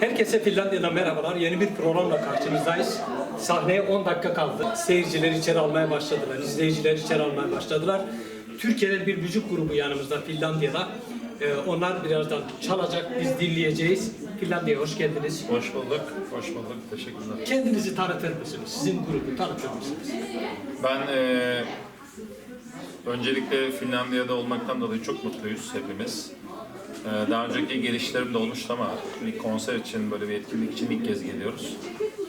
Herkese Finlandiya'dan merhabalar. Yeni bir programla karşınızdayız. Sahneye 10 dakika kaldı. Seyirciler içeri almaya başladılar. izleyiciler içeri almaya başladılar. Türkiye'den bir müzik grubu yanımızda Finlandiya'da. Ee, onlar birazdan çalacak, biz dinleyeceğiz. Finlandiya'ya hoş geldiniz. Hoş bulduk, hoş bulduk. Teşekkürler. Kendinizi tanıtır mısınız? Sizin grubu tanıtır mısınız? Ben eee, öncelikle Finlandiya'da olmaktan dolayı çok mutluyuz hepimiz. Eee, daha önceki gelişlerim de olmuştu ama bir konser için, böyle bir etkinlik için ilk kez geliyoruz.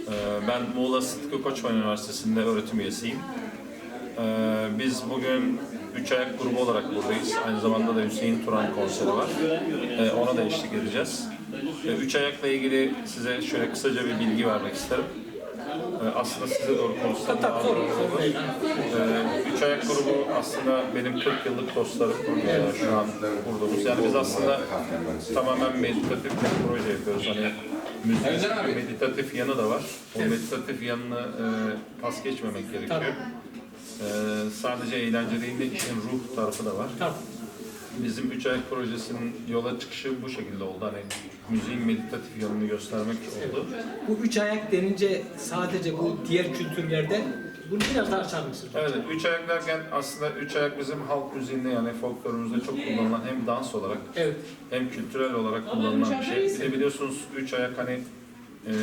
Eee, ben Muğla Sıtkı Koçman Üniversitesi'nde öğretim üyesiyim. Eee, biz bugün Üç Ayak grubu olarak buradayız. Aynı zamanda da Hüseyin Turan konseri var. Eee, ona da eşlik edeceğiz. Üç Ayak'la ilgili size şöyle kısaca bir bilgi vermek isterim. Ee, aslında size doğru konuşsam daha doğru olur. Ee, Üç Ayak grubu aslında benim 40 yıllık dostlarım ee, şu an kurduğumuz. Yani biz aslında tamamen meditatif bir proje yapıyoruz. Hani bir meditatif yanı da var. O meditatif yanını e, pas geçmemek gerekiyor. Ee, sadece eğlence değil de işin ruh tarafı da var. Tamam. Bizim Üç Ayak projesinin yola çıkışı bu şekilde oldu. Hani müziğin meditatif yanını göstermek oldu. Bu üç ayak denince sadece bu diğer kültürlerde bunu biraz daha açar mısınız? Evet, üç ayak derken aslında üç ayak bizim halk müziğinde yani folklorumuzda çok kullanılan hem dans olarak Evet. hem kültürel olarak kullanılan bir şey. Bir de biliyorsunuz üç ayak hani e,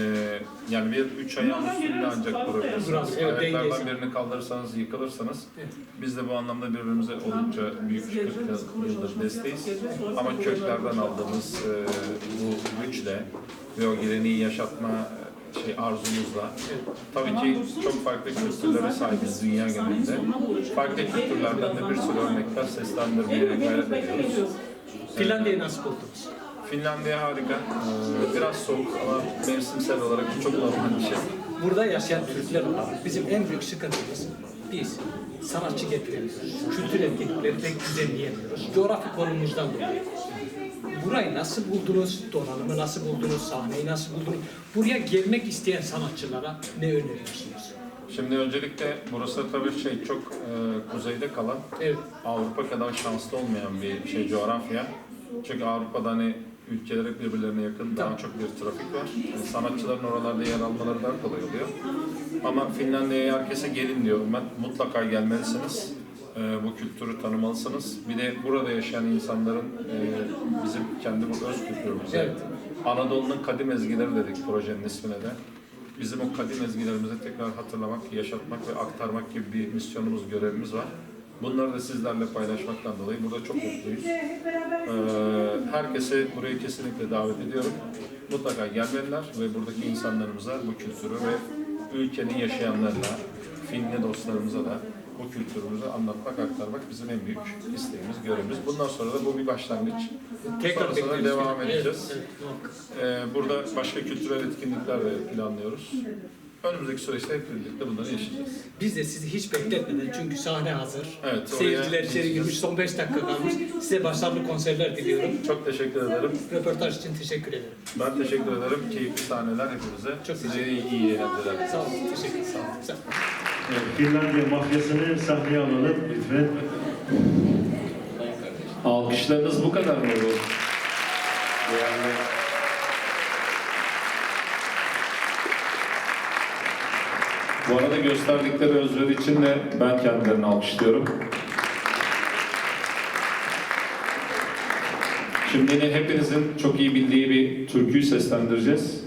yani bir üç ayağın üstünde ancak durabilirsiniz. Duramaz, evet, Ayaklardan dengesi. birini kaldırırsanız yıkılırsanız Evet. biz de bu anlamda birbirimize oldukça büyük 40 yıldır desteğiz. Ama köklerden aldığımız e, bu güçle ve o geleneği yaşatma şey arzumuzla tabii ki çok farklı kültürlere sahibiz dünya genelinde. Farklı kültürlerden de bir sürü örnekler seslendirmeye gayret ediyoruz. Finlandiya'yı nasıl buldunuz? Finlandiya harika. Ee, Biraz soğuk ama mevsimsel olarak çok normal bir şey. Burada yaşayan Türkler olarak bizim en büyük sıkıntımız biz sanatçı getiremiyoruz. Kültür etkinlikleri pek düzenleyemiyoruz. Coğrafi konumuzdan dolayı. Burayı nasıl buldunuz? Donanımı nasıl buldunuz? Sahneyi nasıl buldunuz? Buraya gelmek isteyen sanatçılara ne öneriyorsunuz? Şimdi öncelikle burası tabii şey çok e, kuzeyde kalan Evet. Avrupa kadar şanslı olmayan bir şey coğrafya. Çünkü Avrupa'da hani ülkeler hep birbirlerine yakın, daha Tamam. çok bir trafik var. Yani sanatçıların oralarda yer almaları daha kolay oluyor. Ama Finlandiya'ya herkese gelin diyorum ben. Mutlaka gelmelisiniz. Ee, bu kültürü tanımalısınız. Bir de burada yaşayan insanların e, bizim kendi bu öz kültürümüze, Evet. Anadolu'nun kadim ezgileri dedik projenin ismine de. Bizim o kadim ezgilerimizi tekrar hatırlamak, yaşatmak ve aktarmak gibi bir misyonumuz, görevimiz var. Bunları da sizlerle paylaşmaktan dolayı burada çok mutluyuz. Ee, herkese buraya kesinlikle davet ediyorum. Mutlaka gelmeliler ve buradaki insanlarımıza bu kültürü ve ülkenin yaşayanlarına, Finli dostlarımıza da bu kültürümüzü anlatmak, aktarmak bizim en büyük isteğimiz, görevimiz. Bundan sonra da bu bir başlangıç. Tekrar Sonrasında bekleriz. devam edeceğiz. evet. Ee, burada başka kültürel etkinlikler de planlıyoruz. Önümüzdeki süreçte hep birlikte bunları yaşayacağız. Biz de sizi hiç bekletmeden çünkü sahne hazır. Evet, Seyirciler içeri girmiş. Son 5 dakika kalmış. Size başarılı konserler diliyorum. Çok teşekkür ederim. Röportaj için teşekkür ederim. Ben teşekkür ederim. Keyifli sahneler hepinize. Çok Size iyi eğlenceler. Sağ olun. Teşekkür ederim. Sağ olun. Sağ olun. Finlandiya mafyasını sahneye alalım lütfen. Alkışlarınız bu kadar mı bu? Yani Bu arada gösterdikleri özveri için de ben kendilerini alkışlıyorum. Şimdi yine hepinizin çok iyi bildiği bir türküyü seslendireceğiz.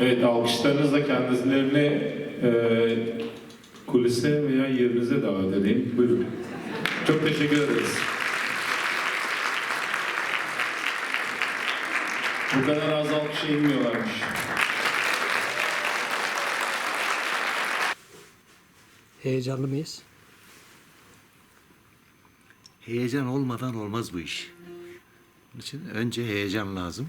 Evet, alkışlarınızla kendilerini e, kulise veya yerinize davet edeyim. Buyurun. Çok teşekkür ederiz. Bu kadar az alkışa inmiyorlarmış. Heyecanlı mıyız? Heyecan olmadan olmaz bu iş. Onun için önce heyecan lazım.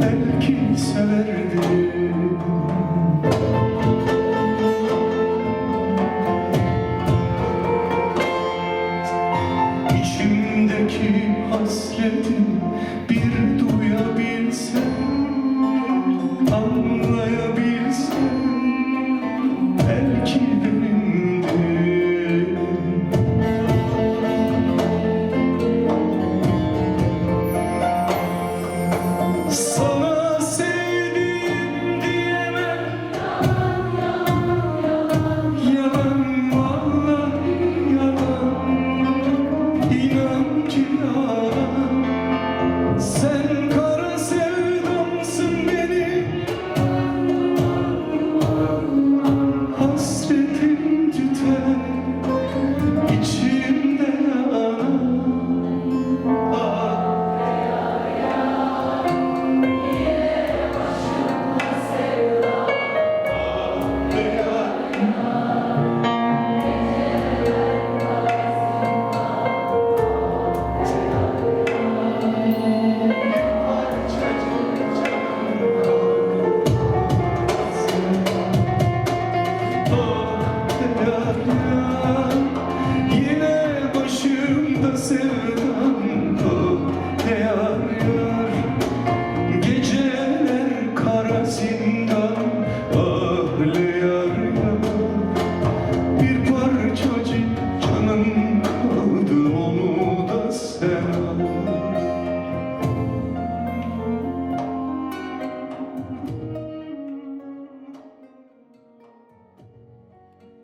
Belki severdim